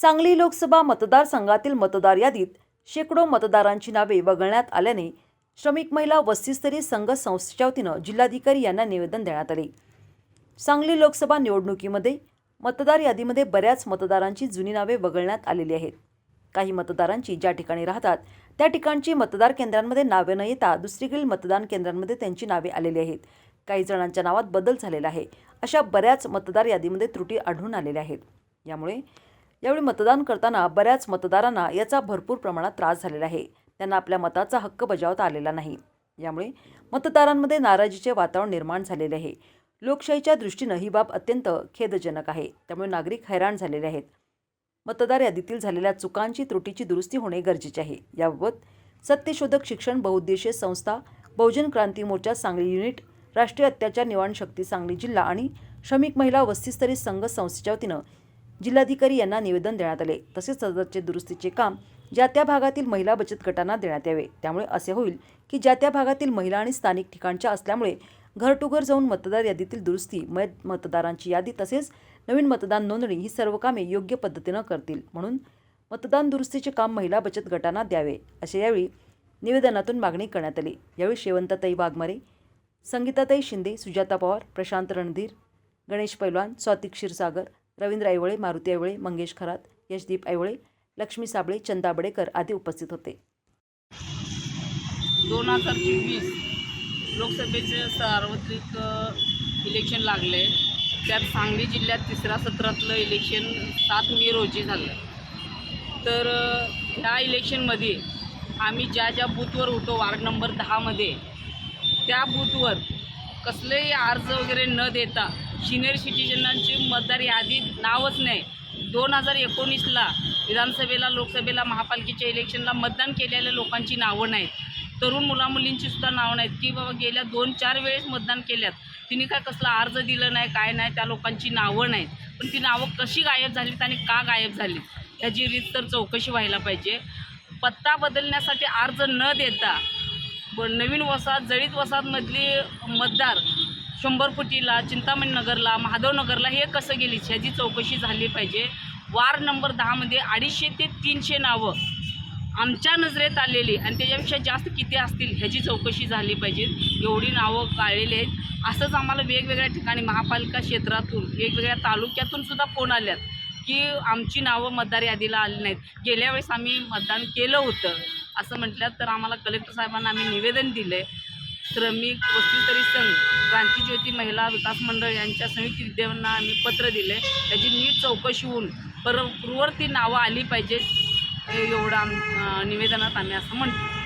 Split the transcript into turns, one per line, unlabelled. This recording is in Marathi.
सांगली लोकसभा मतदारसंघातील मतदार यादीत शेकडो मतदारांची नावे वगळण्यात आल्याने श्रमिक महिला वस्तीस्तरीय संघ संस्थेच्या वतीनं जिल्हाधिकारी यांना निवेदन देण्यात आले. सांगली लोकसभा निवडणुकीमध्ये मतदार यादीमध्ये बऱ्याच मतदारांची जुनी नावे वगळण्यात आलेली आहेत. काही मतदारांची ज्या ठिकाणी राहतात त्या ठिकाणची मतदार केंद्रांमध्ये नावे न येता दुसरीकडील मतदान केंद्रांमध्ये त्यांची नावे आलेली आहेत. काही जणांच्या नावात बदल झालेला आहे. अशा बऱ्याच मतदार यादीमध्ये त्रुटी आढळून आलेल्या आहेत. यामुळे यावेळी मतदान करताना बऱ्याच मतदारांना याचा भरपूर प्रमाणात त्रास झालेला आहे. त्यांना आपल्या मताचा हक्क बजावता आलेला नाही. यामुळे मतदारांमध्ये नाराजीचे वातावरण निर्माण झालेले आहे. लोकशाहीच्या दृष्टीनं ही बाब अत्यंत खेदजनक आहे. त्यामुळे नागरिक हैराण झालेले आहेत. मतदार यादीतील झालेल्या चुकांची त्रुटीची दुरुस्ती होणे गरजेचे आहे. याबाबत सत्यशोधक शिक्षण बहुउद्देशीय संस्था बहुजन क्रांती मोर्चा सांगली युनिट राष्ट्रीय अत्याचार निवारण शक्ती सांगली जिल्हा आणि श्रमिक महिला वस्तीस्तरीय संघ संस्थेच्या वतीनं जिल्हाधिकारी यांना निवेदन देण्यात आले. तसेच सदरचे दुरुस्तीचे काम ज्या त्या भागातील महिला बचत गटांना देण्यात यावे. त्यामुळे असे होईल की ज्या त्या भागातील महिला आणि स्थानिक ठिकाणच्या असल्यामुळे घर टू घर जाऊन मतदार यादीतील दुरुस्ती मत मतदारांची यादी तसेच नवीन मतदान नोंदणी ही सर्व कामे योग्य पद्धतीनं करतील. म्हणून मतदान दुरुस्तीचे काम महिला बचत गटांना द्यावे असे यावेळी निवेदनातून मागणी करण्यात आली. यावेळी शेवंताताई वाघमारे संगीताताई शिंदे सुजाता पवार प्रशांत रणधीर गणेश पैलवान स्वातिक क्षीरसागर रवींद्र ऐवळे मारुती ऐवळे मंगेश खरात यशदीप ऐवळे लक्ष्मी साबळे चंदा बडेकर आदी उपस्थित होते.
दोन हजार चोवीस लोकसभेचे सार्वत्रिक इलेक्शन लागले. त्यात सांगली जिल्ह्यात तिसऱ्या सत्रातलं इलेक्शन सात मे रोजी झालं. तर अ, ह्या इलेक्शनमध्ये आम्ही ज्या ज्या बूथवर होतो वार्ड नंबर दहामध्ये त्या बूथवर कसलेही अर्ज वगैरे न देता सिनियर सिटिझनांची मतदार यादीत नावच नाही. दोन हजार एकोणीसला विधानसभेला लोकसभेला महापालिकेच्या इलेक्शनला मतदान केलेल्या लोकांची नावं नाहीत. तरुण मुलामुलींची सुद्धा नावं नाहीत. की बाबा गेल्या दोन चार वेळेस मतदान केल्यात. तिने काय कसला अर्ज दिलं नाही काय नाही त्या लोकांची नावं नाहीत. पण ती नावं कशी गायब झालीत आणि का गायब झालीत याची रीत तर चौकशी व्हायला पाहिजे. पत्ता बदलण्यासाठी अर्ज न देता ब नवीन वसाहत जळीत वसाहतमधली मतदार शंभरपुटीला फुटीला नगरला महादेवनगरला हे कसं गेली? ह्याची चौकशी झाली पाहिजे. वार नंबर दहामध्ये अडीचशे ते तीनशे नावं आमच्या नजरेत आलेली आणि त्याच्यापेक्षा जास्त किती असतील ह्याची चौकशी झाली पाहिजे. एवढी नावं काढलेली आहेत. असंच आम्हाला वेगवेगळ्या ठिकाणी महापालिका क्षेत्रातून वेगवेगळ्या तालुक्यातून सुद्धा फोन आल्यात की आमची नावं मतदार यादीला आली नाहीत. गेल्या वेळेस आम्ही मतदान केलं होतं. असं म्हटलं तर आम्हाला कलेक्टर साहेबांना आम्ही निवेदन दिले श्रमिक वस्तीतरी संघ क्रांतीज्योती महिला विकास मंडळ यांच्या संयुक्त विद्यमांना आम्ही पत्र दिले. त्याची नीट चौकशी होऊन पर पूर्ववरती नावं आली पाहिजेत एवढं आम निवेदनात आम्ही असं म्हणतो.